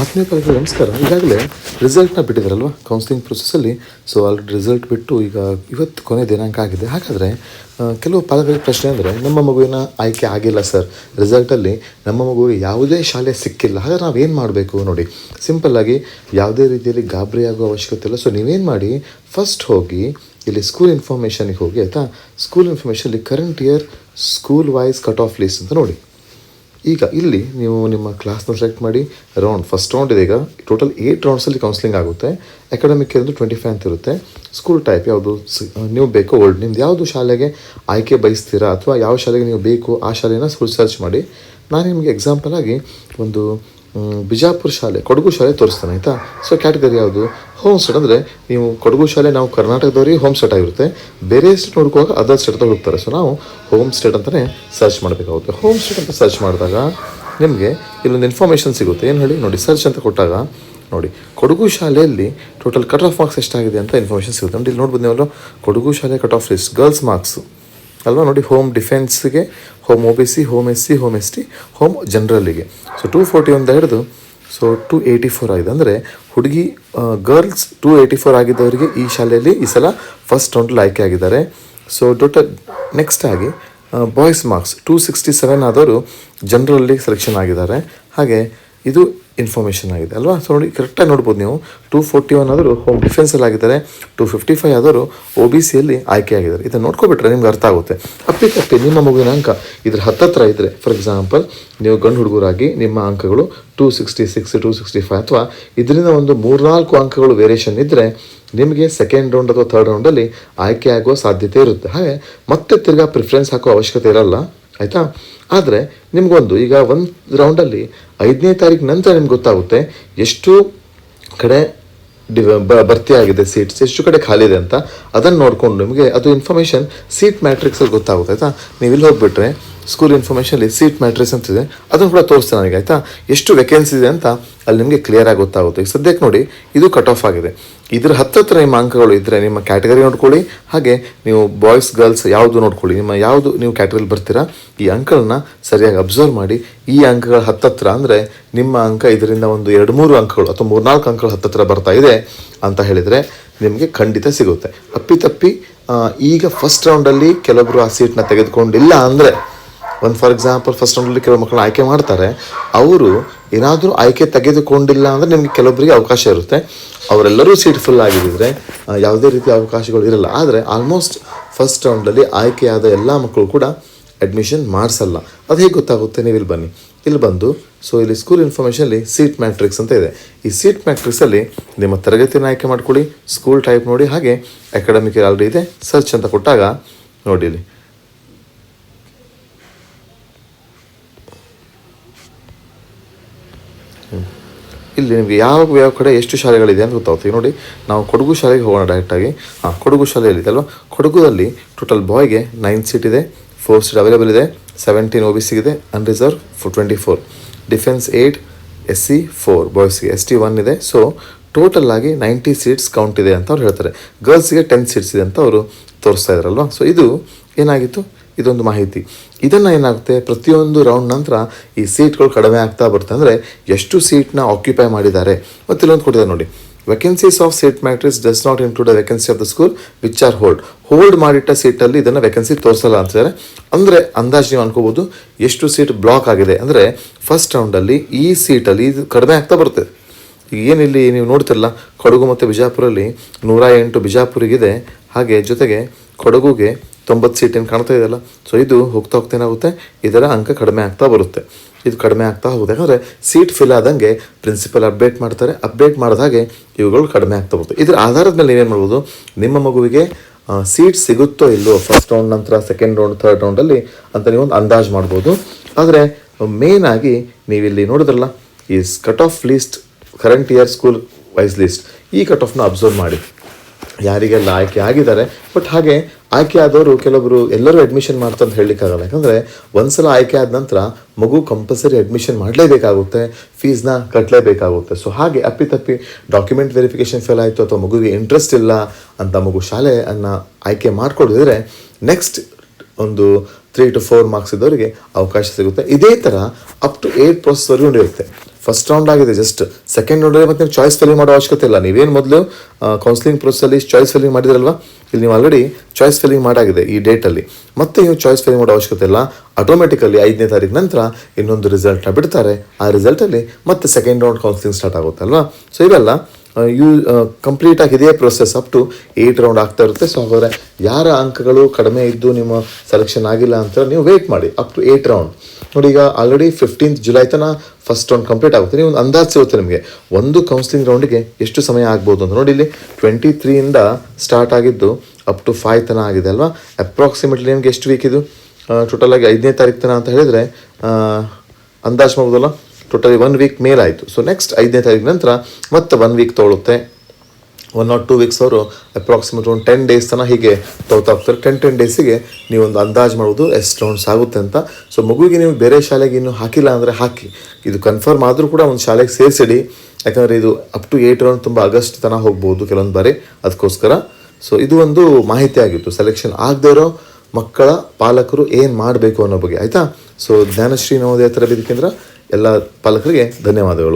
ಆತ್ಮೀಯ ಕಲಿಕೆ ನಮಸ್ಕಾರ. ಈಗಾಗಲೇ ರಿಸಲ್ಟ್ನ ಬಿಟ್ಟಿದ್ದಾರಲ್ವ ಕೌನ್ಸಿಲಿಂಗ್ ಪ್ರೊಸೆಸ್ಸಲ್ಲಿ ಸೊ ಆಲ್ರೆಡಿ ರಿಸಲ್ಟ್ ಬಿಟ್ಟು ಈಗ ಇವತ್ತು ಕೊನೆ ದಿನಾಂಕ ಆಗಿದೆ. ಹಾಗಾದರೆ ಕೆಲವು ಪಾಲಕರಿಗೆ ಪ್ರಶ್ನೆ ಅಂದರೆ, ನಮ್ಮ ಮಗುವಿನ ಆಯ್ಕೆ ಆಗಿಲ್ಲ ಸರ್ ರಿಸಲ್ಟಲ್ಲಿ ನಮ್ಮ ಮಗುವಿಗೆ ಯಾವುದೇ ಶಾಲೆ ಸಿಕ್ಕಿಲ್ಲ. ಹಾಗಾದ್ರೆ ನಾವೇನು ಮಾಡಬೇಕು ನೋಡಿ. ಸಿಂಪಲ್ಲಾಗಿ ಯಾವುದೇ ರೀತಿಯಲ್ಲಿ ಗಾಬರಿ ಆಗೋ ಅವಶ್ಯಕತೆ ಇಲ್ಲ. ಸೊ ನೀವೇನು ಮಾಡಿ ಫಸ್ಟ್ ಹೋಗಿ ಇಲ್ಲಿ ಸ್ಕೂಲ್ ಇನ್ಫಾರ್ಮೇಷನಿಗೆ ಹೋಗಿ, ಆಯಿತಾ? School ಇನ್ಫಾರ್ಮೇಷನಲ್ಲಿ current year school wise cut off list ಅಂತ ನೋಡಿ. ಈಗ ಇಲ್ಲಿ ನೀವು ನಿಮ್ಮ ಕ್ಲಾಸ್ನ ಸೆಲೆಕ್ಟ್ ಮಾಡಿ ರೌಂಡ್ ಫಸ್ಟ್ ರೌಂಡ್ ಇದೆ ಈಗ. ಟೋಟಲ್ ಏಯ್ಟ್ ರೌಂಡ್ಸಲ್ಲಿ ಕೌನ್ಸಿಲಿಂಗ್ ಆಗುತ್ತೆ. ಅಕಾಡೆಮಿಕ್ ಇರೋದು ಟ್ವೆಂಟಿ ಫೈವ್ ಅಂತ ಇರುತ್ತೆ. ಸ್ಕೂಲ್ ಟೈಪ್ ಯಾವುದು ನೀವು ಬೇಕು ಓಲ್ಡ್ ನಿಮ್ದು ಯಾವುದು ಶಾಲೆಗೆ ಆಯ್ಕೆ ಬಯಸ್ತೀರಾ? ಅಥವಾ ಯಾವ ಶಾಲೆಗೆ ನೀವು ಬೇಕು, ಆ ಶಾಲೆನ ಸ್ಕೂಲ್ ಸರ್ಚ್ ಮಾಡಿ. ನಾನು ನಿಮಗೆ ಎಕ್ಸಾಂಪಲ್ ಆಗಿ ಒಂದು ಬಿಜಾಪುರ ಶಾಲೆ, ಕೊಡಗು ಶಾಲೆ ತೋರಿಸ್ತಾನೆ, ಆಯಿತಾ? ಸೊ ಕ್ಯಾಟಗರಿ ಯಾವುದು? ಹೋಮ್ ಸ್ಟೇಟ್ ಅಂದರೆ ನೀವು ಕೊಡಗು ಶಾಲೆ, ನಾವು ಕರ್ನಾಟಕದವರಿಗೆ ಹೋಮ್ ಸ್ಟೇಟ್ ಆಗಿರುತ್ತೆ. ಬೇರೆ ಸ್ಟೇಟ್ ನೋಡ್ಕೋವಾಗ ಅದರ್ ಸ್ಟೇಟ್ ಹೋಗ್ತಾರೆ. ಸೊ ನಾವು ಹೋಮ್ ಸ್ಟೇಟ್ ಅಂತಲೇ ಸರ್ಚ್ ಮಾಡಬೇಕಾಗುತ್ತೆ. ಹೋಮ್ ಸ್ಟೇಟ್ ಅಂತ ಸರ್ಚ್ ಮಾಡಿದಾಗ ನಿಮಗೆ ಇಲ್ಲೊಂದು ಇನ್ಫಾರ್ಮೇಷನ್ ಸಿಗುತ್ತೆ. ಏನು ಹೇಳಿ? ನೋಡಿ ಸರ್ಚ್ ಅಂತ ಕೊಟ್ಟಾಗ ನೋಡಿ, ಕೊಡಗು ಶಾಲೆಯಲ್ಲಿ ಟೋಟಲ್ ಕಟ್ ಆಫ್ ಮಾರ್ಕ್ಸ್ ಎಷ್ಟಾಗಿದೆ ಅಂತ ಇನ್ಫಾರ್ಮೇಷನ್ ಸಿಗುತ್ತೆ. ನೋಡಿ, ಇಲ್ಲಿ ನೋಡ್ಬೋದು ನೀವಲ್ಲ ಕೊಡಗು ಶಾಲೆ cut off list girls marks ಅಲ್ವಾ? ನೋಡಿ home ಡಿಫೆನ್ಸ್ಗೆ home O B C home S C home S T home ಜನರಲ್ಲಿಗೆ so two forty ಒಂದು ಹಿಡಿದು ಸೊ ಟು ಏಯ್ಟಿ ಫೋರ್ ಆಗಿದೆ. ಅಂದರೆ, ಹುಡುಗಿ ಗರ್ಲ್ಸ್ ಟು ಏಯ್ಟಿ ಫೋರ್ ಆಗಿದ್ದವರಿಗೆ ಈ ಶಾಲೆಯಲ್ಲಿ ಈ ಸಲ ಫಸ್ಟ್ ರೌಂಡಲ್ಲಿ ಆಯ್ಕೆ ಆಗಿದ್ದಾರೆ. ಸೊ ಟೋಟಲ್ ನೆಕ್ಸ್ಟ್ ಆಗಿ boys marks two sixty seven ಆದವರು ಜನರಲ್ಲಿ ಸೆಲೆಕ್ಷನ್ ಆಗಿದ್ದಾರೆ. ಹಾಗೆ ಇದು ಇನ್ಫಾರ್ಮೇಷನ್ ಆಗಿದೆ, ಅಲ್ವಾ? ಸೊ ನೋಡಿ ಕರೆಕ್ಟಾಗಿ ನೋಡ್ಬೋದು ನೀವು. ಟೂ ಫೋರ್ಟಿ ಒನ್ ಆದರೂ ಹೋಮ್ ಡಿಫೆನ್ಸಲ್ಲಿ ಆಗಿದ್ದಾರೆ. ಟೂ ಫಿಫ್ಟಿ ಫೈವ್ ಆದರೂ ಒ ಬಿ ಸಿಯಲ್ಲಿ ಆಯ್ಕೆ ಆಗಿದ್ದಾರೆ. ಇದನ್ನು ನೋಡ್ಕೊಬಿಟ್ರೆ ನಿಮ್ಗೆ ಅರ್ಥ ಆಗುತ್ತೆ. ಅಪ್ಪಿ ತಪ್ಪಿ ನಿಮ್ಮ ಮಗುವಿನ ಅಂಕ ಇದ್ರ ಹತ್ತತ್ರ ಇದ್ದರೆ ಫಾರ್ ಎಕ್ಸಾಂಪಲ್ ನೀವು ಗಂಡು ಹುಡುಗರಾಗಿ ನಿಮ್ಮ ಅಂಕಗಳು two sixty six two sixty five ಅಥವಾ ಇದರಿಂದ ಒಂದು ಮೂರ್ನಾಲ್ಕು ಅಂಕಗಳು ವೇರಿಯೇಷನ್ ಇದ್ದರೆ ನಿಮಗೆ ಸೆಕೆಂಡ್ ರೌಂಡ್ ಅಥವಾ ಥರ್ಡ್ ರೌಂಡಲ್ಲಿ ಆಯ್ಕೆ ಆಗುವ ಸಾಧ್ಯತೆ ಇರುತ್ತೆ. ಹಾಗೆ ಮತ್ತೆ ತಿರ್ಗಾ ಪ್ರಿಫರೆನ್ಸ್ ಹಾಕೋ ಅವಶ್ಯಕತೆ ಇರಲ್ಲ. ಆಯಿತಾ? ಆದರೆ ನಿಮಗೊಂದು, ಈಗ ಒಂದು ರೌಂಡಲ್ಲಿ ಐದನೇ ತಾರೀಕು ನಂತರ ನಿಮ್ಗೆ ಗೊತ್ತಾಗುತ್ತೆ ಎಷ್ಟು ಕಡೆ ಡಿ ಭರ್ತಿ ಆಗಿದೆ ಸೀಟ್ಸ್ ಎಷ್ಟು ಕಡೆ ಖಾಲಿ ಇದೆ ಅಂತ ಅದನ್ನು ನೋಡಿಕೊಂಡು ನಿಮಗೆ ಅದು ಇನ್ಫಾರ್ಮೇಷನ್ ಸೀಟ್ ಮ್ಯಾಟ್ರಿಕ್ಸಲ್ಲಿ ಗೊತ್ತಾಗುತ್ತೆ, ಆಯಿತಾ? ನೀವು ಇಲ್ಲಿ ಹೋಗ್ಬಿಟ್ರೆ ಸ್ಕೂಲ್ ಇನ್ಫಾರ್ಮೇಷನಲ್ಲಿ ಸೀಟ್ ಅಂತ ಇದೆ ಅದನ್ನು ಕೂಡ ತೋರಿಸ್ತೇನೆ ನನಗೆ, ಆಯಿತಾ? ಎಷ್ಟು ವೇಕೆನ್ಸಿ ಇದೆ ಅಂತ ಅಲ್ಲಿ ನಿಮಗೆ ಕ್ಲಿಯರ್ ಆಗಿ ಗೊತ್ತಾಗುತ್ತೆ. ಈಗ ಸದ್ಯಕ್ಕೆ ನೋಡಿ, ಇದು ಕಟ್ ಆಫ್ ಆಗಿದೆ. ಇದರ ಹತ್ತತ್ರ ನಿಮ್ಮ ಅಂಕಗಳು ಇದ್ದರೆ ನಿಮ್ಮ ಕ್ಯಾಟಗರಿ ನೋಡ್ಕೊಳ್ಳಿ, ಹಾಗೆ ನೀವು ಬಾಯ್ಸ್ ಗರ್ಲ್ಸ್ ಯಾವುದು ನೋಡ್ಕೊಳ್ಳಿ, ನಿಮ್ಮ ಯಾವುದು ನೀವು ಕ್ಯಾಟಗರಿಲಿ ಬರ್ತೀರಾ, ಈ ಅಂಕಗಳನ್ನ ಸರಿಯಾಗಿ ಅಬ್ಸರ್ವ್ ಮಾಡಿ, ಈ ಅಂಕಗಳ ಹತ್ತತ್ರ ಅಂದರೆ ನಿಮ್ಮ ಅಂಕ ಇದರಿಂದ ಒಂದು ಎರಡು ಮೂರು ಅಂಕಗಳು ಅಥವಾ ಮೂರ್ನಾಲ್ಕು ಅಂಕಗಳು ಹತ್ತತ್ರ ಬರ್ತಾ ಇದೆ ಅಂತ ಹೇಳಿದರೆ ನಿಮಗೆ ಖಂಡಿತ ಸಿಗುತ್ತೆ. ಅಪ್ಪಿತಪ್ಪಿ ಈಗ ಫಸ್ಟ್ ರೌಂಡಲ್ಲಿ ಕೆಲವರು ಆ ಸೀಟ್ನ ತೆಗೆದುಕೊಂಡಿಲ್ಲ ಅಂದರೆ ಒಂದು ಫಾರ್ ಎಕ್ಸಾಂಪಲ್ ಫಸ್ಟ್ ರೌಂಡಲ್ಲಿ ಕೆಲವು ಮಕ್ಕಳು ಆಯ್ಕೆ ಮಾಡ್ತಾರೆ, ಅವರು ಏನಾದರೂ ಆಯ್ಕೆ ತೆಗೆದುಕೊಂಡಿಲ್ಲ ಅಂದರೆ ನಿಮಗೆ ಕೆಲವೊಬ್ಬರಿಗೆ ಅವಕಾಶ ಇರುತ್ತೆ. ಅವರೆಲ್ಲರೂ ಸೀಟ್ ಫುಲ್ ಆಗಿದ್ದರೆ ಯಾವುದೇ ರೀತಿಯ ಅವಕಾಶಗಳು ಇರಲ್ಲ. ಆದರೆ ಆಲ್ಮೋಸ್ಟ್ ಫಸ್ಟ್ ರೌಂಡಲ್ಲಿ ಆಯ್ಕೆಯಾದ ಎಲ್ಲ ಮಕ್ಕಳು ಕೂಡ ಅಡ್ಮಿಷನ್ ಮಾಡಿಸಲ್ಲ. ಅದು ಹೇಗೆ ಗೊತ್ತಾಗುತ್ತೆ? ನೀವು ಇಲ್ಲಿ ಬನ್ನಿ. ಇಲ್ಲಿ ಬಂದು ಸೊ ಇಲ್ಲಿ ಸ್ಕೂಲ್ ಇನ್ಫಾರ್ಮೇಷನಲ್ಲಿ ಸೀಟ್ ಮ್ಯಾಟ್ರಿಕ್ಸ್ ಅಂತ ಇದೆ. ಈ ಸೀಟ್ ಮ್ಯಾಟ್ರಿಕ್ಸಲ್ಲಿ ನಿಮ್ಮ ತರಗತಿಯನ್ನು ಆಯ್ಕೆ ಮಾಡ್ಕೊಳ್ಳಿ ಸ್ಕೂಲ್ ಟೈಪ್ ನೋಡಿ, ಹಾಗೆ ಅಕಾಡೆಮಿಕ್ ಆಲ್ರೆಡಿ ಇದೆ ಸರ್ಚ್ ಅಂತ ಕೊಟ್ಟಾಗ, ನೋಡಿ ಇಲ್ಲಿ ನಿಮಗೆ ಯಾವ ಯಾವ ಕಡೆ ಎಷ್ಟು ಶಾಲೆಗಳಿದೆ ಅಂತ ಗೊತ್ತಾಗುತ್ತೆ. ನೋಡಿ, ನಾವು ಕೊಡಗು ಶಾಲೆಗೆ ಹೋಗೋಣ ಡೈರೆಕ್ಟಾಗಿ ಹಾಂ, ಕೊಡಗು ಶಾಲೆಯಲ್ಲಿ ಅಲ್ವಾ? ಕೊಡಗುದಲ್ಲಿ ಟೋಟಲ್ ಬಾಯ್ಗೆ ನೈನ್ ಸೀಟ್ ಇದೆ ಫೋರ್ ಸೀಟ್ ಅವೈಲೇಬಲ್ ಇದೆ seventeen O B ಸಿಗಿದೆ unreserve four twenty four defence eight S C four ಬಾಯ್ಸ್ಗೆ S T one ಇದೆ. ಸೊ ಟೋಟಲ್ ಆಗಿ ನೈಂಟಿ ಸೀಟ್ಸ್ ಕೌಂಟ್ ಇದೆ ಅಂತ ಅವ್ರು ಹೇಳ್ತಾರೆ. ಗರ್ಲ್ಸ್ಗೆ ಟೆನ್ ಸೀಟ್ಸ್ ಇದೆ ಅಂತ ಅವರು ತೋರಿಸ್ತಾ ಇದ್ರಲ್ವಾ ಸೊ ಇದು ಏನಾಗಿತ್ತು? ಇದೊಂದು ಮಾಹಿತಿ. ಇದನ್ನು ಏನಾಗುತ್ತೆ? ಪ್ರತಿಯೊಂದು ರೌಂಡ್ ನಂತರ ಈ ಸೀಟ್ಗಳು ಕಡಿಮೆ ಆಗ್ತಾ ಬರುತ್ತೆ ಅಂದರೆ ಎಷ್ಟು ಸೀಟ್ನ ಆಕ್ಯುಪೈ ಮಾಡಿದ್ದಾರೆ? ಮತ್ತು ಇಲ್ಲೊಂದು ಕೊಟ್ಟಿದ್ದಾರೆ ನೋಡಿ. Vacancies of seat matrix does not include vacancy of the school which are hold hold ಮಾಡಿಟ್ಟ ಸೀಟಲ್ಲಿ ಇದನ್ನು ವೆಕೆನ್ಸಿ ತೋರಿಸಲ್ಲ ಅಂತಿದ್ದಾರೆ ಅಂದರೆ ಅಂದಾಜು ನೀವು ಅನ್ಕೋಬೋದು ಎಷ್ಟು ಸೀಟ್ ಬ್ಲಾಕ್ ಆಗಿದೆ. ಅಂದರೆ ಫಸ್ಟ್ ರೌಂಡಲ್ಲಿ ಈ ಸೀಟಲ್ಲಿ ಇದು ಕಡಿಮೆ ಆಗ್ತಾ ಬರುತ್ತೆ. ಏನಿಲ್ಲಿ ನೀವು ನೋಡ್ತಿರಲ್ಲ, ಕೊಡಗು ಮತ್ತು ಬಿಜಾಪುರಲ್ಲಿ ನೂರ ಎಂಟು ಬಿಜಾಪುರಿಗಿದೆ. ಹಾಗೆ ಜೊತೆಗೆ ಕೊಡಗುಗೆ ತೊಂಬತ್ತು ಸೀಟ್ ಏನು ಕಾಣ್ತಾ ಇದೆಯಲ್ಲ? ಸೊ ಇದು ಹೋಗ್ತಾ ಹೋಗ್ತಾ ಏನಾಗುತ್ತೆ? ಇದರ ಅಂಕ ಕಡಿಮೆ ಆಗ್ತಾ ಬರುತ್ತೆ. ಇದು ಕಡಿಮೆ ಆಗ್ತಾ ಹೋಗುತ್ತೆ. ಯಾಕಂದರೆ ಸೀಟ್ ಫಿಲ್ ಆದಂಗೆ ಪ್ರಿನ್ಸಿಪಲ್ ಅಪ್ಡೇಟ್ ಮಾಡ್ತಾರೆ. ಅಪ್ಡೇಟ್ ಮಾಡಿದ ಹಾಗೆ ಇವುಗಳು ಕಡಿಮೆ ಆಗ್ತಾ ಬರುತ್ತೆ ಇದರ ಆಧಾರದ ಮೇಲೆ ನೀವೇನು ಮಾಡ್ಬೋದು? ನಿಮ್ಮ ಮಗುವಿಗೆ ಸೀಟ್ ಸಿಗುತ್ತೋ ಇಲ್ಲೋ ಫಸ್ಟ್ ರೌಂಡ್ ನಂತರ ಸೆಕೆಂಡ್ ರೌಂಡ್ ಥರ್ಡ್ ರೌಂಡಲ್ಲಿ ಅಂತ ನೀವು ಒಂದು ಅಂದಾಜು ಮಾಡ್ಬೋದು. ಆದರೆ ಆಗಿ ನೀವಿಲ್ಲಿ ನೋಡಿದ್ರಲ್ಲ, ಈ cut off list current year school wise list ಈ ಕಟ್ ಆಫ್ನ ಅಬ್ಸರ್ವ್ ಮಾಡಿ. ಯಾರಿಗೆಲ್ಲ ಆಯ್ಕೆ ಆಗಿದ್ದಾರೆ ಬಟ್ ಹಾಗೆ ಆಯ್ಕೆ ಆದವರು ಕೆಲವರು ಎಲ್ಲರೂ ಅಡ್ಮಿಷನ್ ಮಾಡ್ತಾ ಅಂತ ಹೇಳಲಿಕ್ಕಾಗಲ್ಲ. ಯಾಕಂದರೆ ಒಂದ್ಸಲ ಆಯ್ಕೆ ಆದ ನಂತರ ಮಗು ಕಂಪಲ್ಸರಿ ಅಡ್ಮಿಷನ್ ಮಾಡಲೇಬೇಕಾಗುತ್ತೆ ಫೀಸ್ನ ಕಟ್ಟಲೇಬೇಕಾಗುತ್ತೆ ಸೊ ಹಾಗೆ ಅಪ್ಪಿತಪ್ಪಿ ಡಾಕ್ಯುಮೆಂಟ್ ವೆರಿಫಿಕೇಷನ್ ಫೇಲ್ ಆಯಿತು ಅಥವಾ ಮಗುವಿಗೆ ಇಂಟ್ರೆಸ್ಟ್ ಇಲ್ಲ ಅಂತ ಮಗು ಶಾಲೆಯನ್ನು ಆಯ್ಕೆ ಮಾಡಿಕೊಡಿದ್ರೆ ನೆಕ್ಸ್ಟ್ ಒಂದು ತ್ರೀ ಟು ಫೋರ್ ಮಾರ್ಕ್ಸ್ ಇದ್ದವರಿಗೆ ಅವಕಾಶ ಸಿಗುತ್ತೆ. ಇದೇ ಥರ ಅಪ್ ಟು ಏಯ್ಟ್ ಪ್ರೊಸೆಸ್ವರೆಗೂ ನಡೆಯುತ್ತೆ. ಫಸ್ಟ್ ರೌಂಡ್ ಆಗಿದೆ ಜಸ್ಟ್ ಸೆಕೆಂಡ್ ರೌಂಡಲ್ಲಿ ಮತ್ತೆ ನೀವು ಚಾಯ್ಸ್ ಫಿಲ್ಲಿಂಗ್ ಮಾಡೋ ಅವಶ್ಯಕತೆ ಇಲ್ಲ. ನೀವೇನು ಮೊದಲು ಕೌನ್ಸಿಲಿಂಗ್ ಪ್ರೊಸೆಸಲ್ಲಿ ಚಾಯ್ಸ್ ಫಿಲ್ಲಿಂಗ್ ಮಾಡಿದ್ರಲ್ವ? ಇಲ್ಲಿ ನೀವು ಆಲ್ರೆಡಿ ಚಾಯ್ಸ್ ಫಿಲ್ಲಿಂಗ್ ಮಾಡಾಗಿದೆ ಈ ಡೇಟಲ್ಲಿ ಮತ್ತೆ ನೀವು ಚಾಯ್ಸ್ ಫಿಲ್ಲಿಂಗ್ ಮಾಡೋ ಅವಶ್ಯಕತೆ ಇಲ್ಲ. ಆಟೋಮೆಟಿಕಲಿ ಐದನೇ ತಾರೀಕು ನಂತರ ಇನ್ನೊಂದು ರಿಸಲ್ಟ್ನ ಬಿಡ್ತಾರೆ. ಆ ರಿಸಲ್ಟಲ್ಲಿ ಮತ್ತೆ ಸೆಕೆಂಡ್ ರೌಂಡ್ ಕೌನ್ಸಿಲಿಂಗ್ ಸ್ಟಾರ್ಟ್ ಆಗುತ್ತೆ ಅಲ್ವಾ? ಸೊ ಇವೆಲ್ಲ ಯೂ ಕಂಪ್ಲೀಟ್ ಆಗಿ ಇದೇ process up to eight round ಆಗ್ತಾ ಇರುತ್ತೆ. ಸೊ ಹಾಗಾದ್ರೆ ಯಾರ ಅಂಕಗಳು ಕಡಿಮೆ ಇದ್ದು ನಿಮ್ಮ ಸೆಲೆಕ್ಷನ್ ಆಗಿಲ್ಲ ಅಂತ ನೀವು ವೇಟ್ ಮಾಡಿ ಅಪ್ ಟು ಏಯ್ಟ್ ರೌಂಡ್ ನೋಡಿ ಈಗ ಆಲ್ರೆಡಿ ಫಿಫ್ಟೀನ್ತ್ ಜುಲೈ ತನಕ ಫಸ್ಟ್ ರೌಂಡ್ ಕಂಪ್ಲೀಟ್ ಆಗುತ್ತೆ. ನೀವು ಒಂದು ಅಂದಾಜು ಸಿಗುತ್ತೆ ನಿಮಗೆ. ಒಂದು ಕೌನ್ಸಿಲಿಂಗ್ ರೌಂಡಿಗೆ ಎಷ್ಟು ಸಮಯ ಆಗ್ಬೋದು ಅಂತ ನೋಡಿ ಇಲ್ಲಿ ಟ್ವೆಂಟಿ ತ್ರೀಯಿಂದ ಸ್ಟಾರ್ಟ್ ಆಗಿದ್ದು ಅಪ್ ಟು ಫೈವ್ ತನ ಆಗಿದೆ ಅಲ್ವಾ? ಅಪ್ರಾಕ್ಸಿಮೇಟ್ಲಿ ನಿಮಗೆ ಎಷ್ಟು ವೀಕ್ ಇದು? ಟೋಟಲ್ ಆಗಿ ಐದನೇ ತಾರೀಕು ತನಕ ಅಂತ ಹೇಳಿದರೆ ಅಂದಾಜು ಮಾಡ್ಬೋದಲ್ಲ? ಟೋಟಲಿ ಒನ್ ವೀಕ್ ಮೇಲಾಯಿತು. ಸೊ ನೆಕ್ಸ್ಟ್ ಐದನೇ ತಾರೀಕು ನಂತರ ಮತ್ತೆ ಒನ್ ವೀಕ್ ತೊಗೊಳುತ್ತೆ ಒನ್ ಆರ್ ಟೂ ವೀಕ್ಸ್ ಅವರು ಅಪ್ರಾಕ್ಸಿಮೇಟ್ ಒಂದು ಟೆನ್ ಡೇಸ್ ತನಕ ಹೀಗೆ ಸರ್ ಹೋಗ್ತಾರೆ ಟೆನ್ ಟೆನ್ ಡೇಸಿಗೆ ನೀವು ಒಂದು ಅಂದಾಜು ಮಾಡೋದು ಎಷ್ಟು ರೌಂಡ್ಸ್ ಆಗುತ್ತೆ ಅಂತ. ಸೊ ಮಗುವಿಗೆ ನೀವು ಬೇರೆ ಶಾಲೆಗೆ ಇನ್ನೂ ಹಾಕಿಲ್ಲ ಅಂದರೆ ಹಾಕಿ. ಇದು ಕನ್ಫರ್ಮ್ ಆದರೂ ಕೂಡ ಒಂದು ಶಾಲೆಗೆ ಸೇರಿಸಿಡಿ. ಯಾಕಂದರೆ ಇದು ಅಪ್ ಟು ಏಯ್ಟ್ ರೌಂಡ್ ತುಂಬ ಆಗಸ್ಟ್ ತನಕ ಹೋಗ್ಬೋದು ಕೆಲವೊಂದು ಬಾರಿ. ಅದಕ್ಕೋಸ್ಕರ. ಸೊ ಇದು ಒಂದು ಮಾಹಿತಿ ಆಗಿತ್ತು. ಸೆಲೆಕ್ಷನ್ ಆಗದೇ ಇರೋ ಮಕ್ಕಳ ಪಾಲಕರು ಏನು ಮಾಡಬೇಕು ಅನ್ನೋ ಬಗ್ಗೆ. ಆಯಿತಾ? ಸೊ ಜ್ಞಾನಶ್ರೀ ನವೋದಯ ತರಬೇತಿ ಕೇಂದ್ರ ಎಲ್ಲ ಪಾಲಕರಿಗೆ ಧನ್ಯವಾದಗಳು.